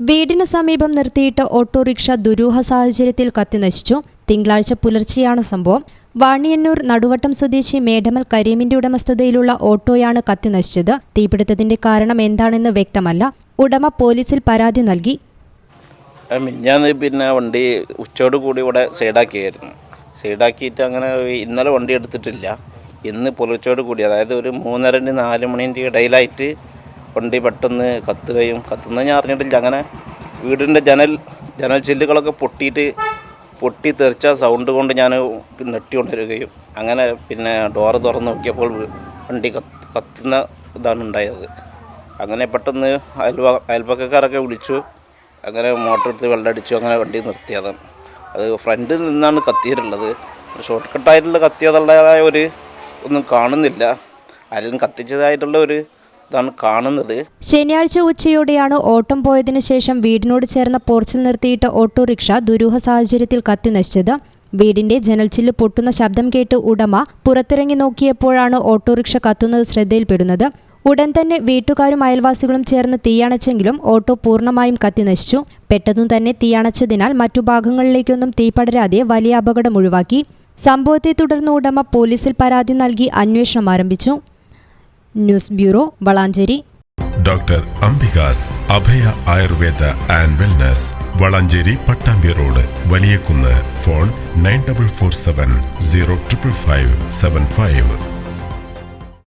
വീടിന് സമീപം നിർത്തിയിട്ട ഓട്ടോറിക്ഷ ദുരൂഹ സാഹചര്യത്തിൽ കത്തിനശിച്ചു തിങ്കളാഴ്ച പുലർച്ചെയാണ് സംഭവം. വാണിയന്നൂർ നടുവട്ടം സ്വദേശി മേഡമൽ കരീമിന്റെ ഉടമസ്ഥതയിലുള്ള ഓട്ടോയാണ് കത്തിനശിച്ചത് തീപിടുത്തത്തിന്റെ കാരണം എന്താണെന്ന് വ്യക്തമല്ല. ഉടമ പോലീസിൽ പരാതി നൽകി. ഞാൻ പിന്നെ വണ്ടി ഉച്ചയോട് കൂടി ഇവിടെ സൈഡാക്കിയായിരുന്നു. സൈഡാക്കിയിട്ട് അങ്ങനെ ഇന്നലെ വണ്ടി എടുത്തിട്ടില്ല. ഇന്ന് പുലർച്ചയോട് കൂടി അതായത് ഒരു മൂന്നരന്റെ നാല് മണിന്റെ ഇടയിലായിട്ട് വണ്ടി പെട്ടെന്ന് കത്തുകയും കത്തുന്ന ഞാൻ അറിഞ്ഞിട്ടില്ല. അങ്ങനെ വീടിന്റെ ജനൽ ജനൽ ചില്ലുകളൊക്കെ പൊട്ടിയിട്ട് പൊട്ടി തെറിച്ച സൗണ്ട് കൊണ്ട് ഞാൻ നെട്ടിക്കൊണ്ടിരിക്കുകയും അങ്ങനെ പിന്നെ ഡോറ് തുറന്ന് നോക്കിയപ്പോൾ വണ്ടി കത്തുന്ന ഇതാണ് ഉണ്ടായത്. അങ്ങനെ പെട്ടെന്ന് അയൽവ അയൽപക്കക്കാരൊക്കെ വിളിച്ചു. അങ്ങനെ മോട്ടർ എടുത്ത് വെള്ളമടിച്ചു. അങ്ങനെ വണ്ടി നിർത്തിയതാണ് അത് ഫ്രണ്ടിൽ നിന്നാണ് കത്തിയിട്ടുള്ളത്. ഷോർട്ട് കട്ടായിട്ടുള്ള കത്തിയതുള്ളതായ ഒരു ഒന്നും കാണുന്നില്ല. ആരും കത്തിച്ചതായിട്ടുള്ള ഒരു ഇതാണ് കാണുന്നത്. ശനിയാഴ്ച ഉച്ചയോടെയാണ് ഓട്ടം പോയതിനു ശേഷം വീടിനോട് ചേർന്ന പോർച്ചിൽ നിർത്തിയിട്ട ഓട്ടോറിക്ഷ ദുരൂഹ സാഹചര്യത്തിൽ കത്തിനശിച്ചത് വീടിന്റെ ജനൽച്ചില്ല് പൊട്ടുന്ന ശബ്ദം കേട്ട് ഉടമ പുറത്തിറങ്ങി നോക്കിയപ്പോഴാണ് ഓട്ടോറിക്ഷ കത്തുന്നത് ശ്രദ്ധയിൽപ്പെടുന്നത്. ഉടൻ തന്നെ വീട്ടുകാരും അയൽവാസികളും ചേർന്ന് തീയണച്ചെങ്കിലും ഓട്ടോ പൂർണമായും കത്തിനശിച്ചു പെട്ടെന്നു തന്നെ തീയണച്ചതിനാൽ മറ്റു ഭാഗങ്ങളിലേക്കൊന്നും തീ പടരാതെ വലിയ അപകടം ഒഴിവാക്കി. സംഭവത്തെ തുടർന്ന് ഉടമ പോലീസിൽ പരാതി നൽകി അന്വേഷണം ആരംഭിച്ചു. News bureau Valanchery. Doctor Ambika's Abhaya Ayurveda and wellness Valanchery Pattambi road Valiyakunnu phone nine double four seven zero triple five seven five.